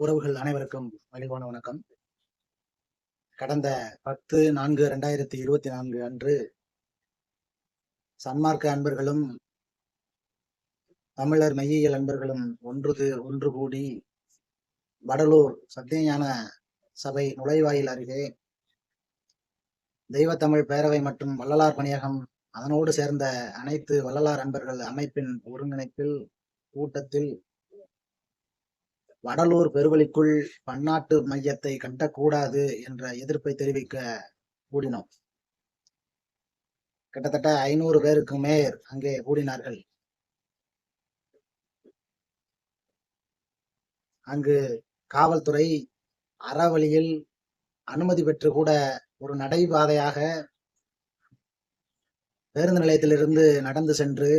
உறவுகள் அனைவருக்கும் மலிவான வணக்கம். கடந்த பத்து நான்கு ரெண்டாயிரத்தி இருபத்தி நான்கு அன்று சன்மார்க்க அன்பர்களும் தமிழர் மெய்யியல் அன்பர்களும் ஒன்று ஒன்று கூடி வடலூர் சத்தியஞான சபை நுழைவாயில் அருகே தெய்வத்தமிழ் பேரவை மற்றும் வள்ளலார் பணியகம் அதனோடு சேர்ந்த அனைத்து வள்ளலார் அன்பர்கள் அமைப்பின் ஒருங்கிணைப்பில் கூட்டத்தில் வடலூர் பெருவழிக்குள் பன்னாட்டு மையத்தை கட்டக்கூடாது என்ற எதிர்ப்பை தெரிவிக்க கூடினோம். கிட்டத்தட்ட ஐநூறு பேருக்கு மேல் அங்கே கூடினார்கள். அங்கு காவல்துறை அறவழியில் அனுமதி பெற்று கூட ஒரு நடைபாதையாக பேருந்து நிலையத்திலிருந்து நடந்து சென்று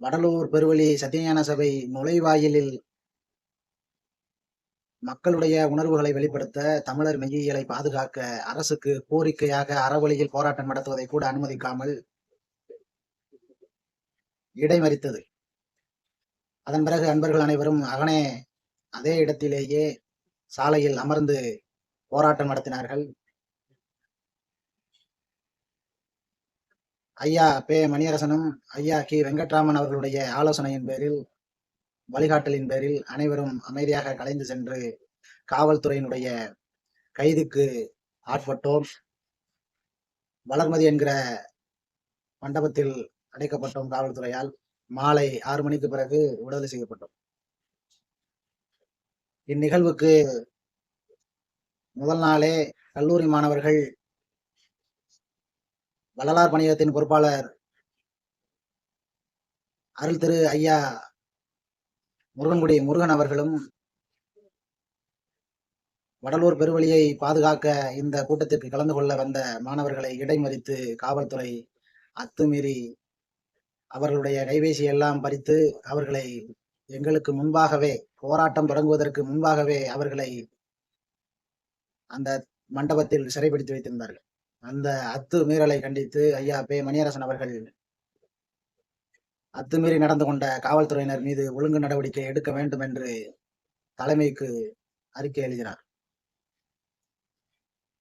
வடலூர் பெருவழி சத்தியஞான சபை நுழைவாயிலில் மக்களுடைய உணர்வுகளை வெளிப்படுத்த தமிழர் மெய்யியலை பாதுகாக்க அரசுக்கு கோரிக்கையாக அறவழியில் போராட்டம் நடத்துவதை கூட அனுமதிக்காமல் இடைமறித்தது. அதன் பிறகு அன்பர்கள் அனைவரும் அகனே அதே இடத்திலேயே சாலையில் அமர்ந்து போராட்டம் நடத்தினார்கள். ஐயா பே மணியரசனும் ஐயா கி வெங்கட்ராமன் அவர்களுடைய ஆலோசனையின் பேரில் வழிகாட்டலின் பேரில் அனைவரும் அமைதியாக கலைந்து சென்று காவல்துறையினுடைய கைதுக்கு ஆட்பட்டோம். வளர்மதி என்கிற மண்டபத்தில் அடைக்கப்பட்டோம் காவல்துறையால். மாலை ஆறு மணிக்கு பிறகு விடுதலை செய்யப்பட்டோம். இந்நிகழ்வுக்கு முதல் நாளே கல்லூரி மாணவர்கள் வள்ளலார் பணியகத்தின் பொறுப்பாளர் அருள் திரு ஐயா முருகன்குடி முருகன் அவர்களும் வடலூர் பெருவழியை பாதுகாக்க இந்த கூட்டத்திற்கு கலந்து கொள்ள வந்த மாணவர்களை இடைமறித்து காவல்துறை அத்துமீறி அவர்களுடைய கைபேசி எல்லாம் பறித்து அவர்களை எங்களுக்கு முன்பாகவே போராட்டம் தொடங்குவதற்கு முன்பாகவே அவர்களை அந்த மண்டபத்தில் சிறைப்படுத்தி வைத்திருந்தார்கள். அந்த அத்து மீறலை கண்டித்து ஐயா பே மணியரசன் அவர்கள் அத்துமீறி நடந்து கொண்ட காவல்துறையினர் மீது ஒழுங்கு நடவடிக்கை எடுக்க வேண்டும் என்று தலைமைக்கு அறிக்கை எழுதினார்.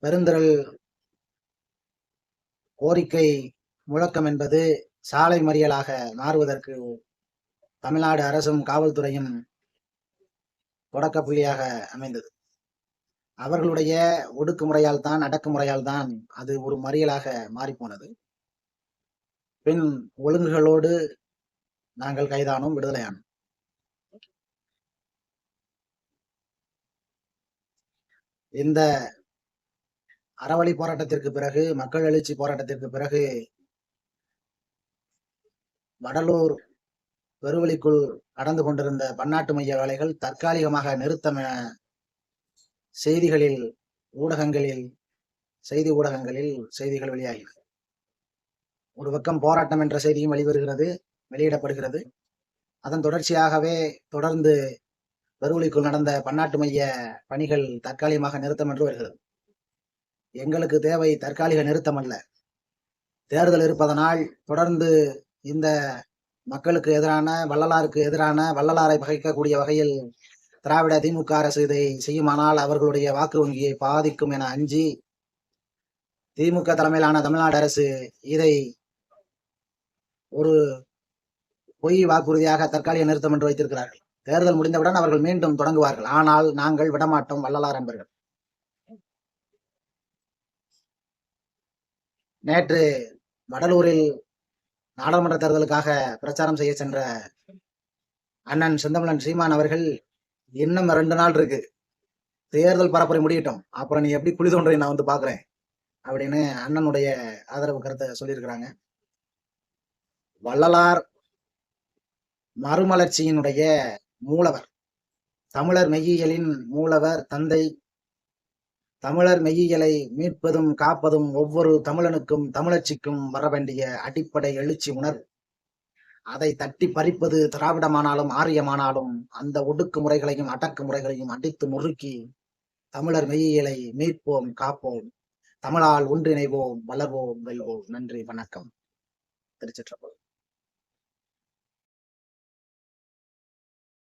பெருந்திரள் கோரிக்கை முழக்கம் என்பது சாலை மறியலாக மாறுவதற்கு தமிழ்நாடு அரசும் காவல்துறையும் தொடக்க புள்ளியாக அமைந்தது. அவர்களுடைய ஒடுக்குமுறையால் தான் அடக்குமுறையால் தான் அது ஒரு மறியலாக மாறிப்போனது. பின் ஒழுங்குகளோடு நாங்கள் கைதானோம் விடுதலையானோம். இந்த அறவழி போராட்டத்திற்கு பிறகு மக்கள் எழுச்சி போராட்டத்திற்கு பிறகு வடலூர் பெருவழிக்குள் நடந்து கொண்டிருந்த பன்னாட்டு மைய வேலைகள் தற்காலிகமாக நிறுத்தம் என செய்திகளில் ஊடகங்களில் செய்தி ஊடகங்களில் செய்திகள் வெளியாகின. ஒரு பக்கம் போராட்டம் என்ற செய்தியும் வெளிவருகிறது. வெளியிடப்படுகிறது. அதன் தொடர்ச்சியாகவே தொடர்ந்து பெருவழிக்குள் நடந்த பன்னாட்டு மைய பணிகள் தற்காலிகமாக நிறுத்தம் என்று வருகிறது. எங்களுக்கு தேவை தற்காலிக நிறுத்தம் அல்ல. தேர்தல் இருப்பதனால் தொடர்ந்து இந்த மக்களுக்கு எதிரான வள்ளலாருக்கு எதிரான வள்ளலாரை பகைக்கக்கூடிய வகையில் திராவிட திமுக அரசு இதை செய்யுமானால் அவர்களுடைய வாக்கு வங்கியை பாதிக்கும் என அஞ்சி திமுக தலைமையிலான தமிழ்நாடு அரசு இதை ஒரு பொய் வாக்குறுதியாக தற்காலிக நிறுத்தம் என்று வைத்திருக்கிறார்கள். தேர்தல் முடிந்தவுடன் அவர்கள் மீண்டும் தொடங்குவார்கள். ஆனால் நாங்கள் விடமாட்டோம் வள்ளலார் என்பர்கள். நேற்று வடலூரில் நாடாளுமன்ற தேர்தலுக்காக பிரச்சாரம் செய்ய சென்ற அண்ணன் செந்தமலன் சீமான் அவர்கள் இன்னும் ரெண்டு நாள் இருக்கு. தேர்தல் பரப்புரை முடியட்டும். அப்புறம் நீ எப்படி குழி தோன்றி நான் வந்து பாக்குறேன். அப்படின்னு அண்ணனுடைய ஆதரவு கருத்தை சொல்லியிருக்கிறாங்க. வள்ளலார் மறுமலர்ச்சியினுடைய மூலவர். தமிழர் மெய்யியலின் மூலவர் தந்தை. தமிழர் மெய்யியலை மீட்பதும் காப்பதும் ஒவ்வொரு தமிழனுக்கும் தமிழர்ச்சிக்கும் வர வேண்டிய அடிப்படை எழுச்சி உணர்வு. அதை தட்டி பறிப்பது திராவிடமானாலும் ஆரியமானாலும் அந்த ஒடுக்குமுறைகளையும் அடக்குமுறைகளையும் அடித்து முறுக்கி தமிழர் மெய்யியலை மீட்போம் காப்போம். தமிழால் ஒன்றிணைவோம் வளர்வோம் வெல்வோம். நன்றி வணக்கம். திருச்சிற்றப்பல்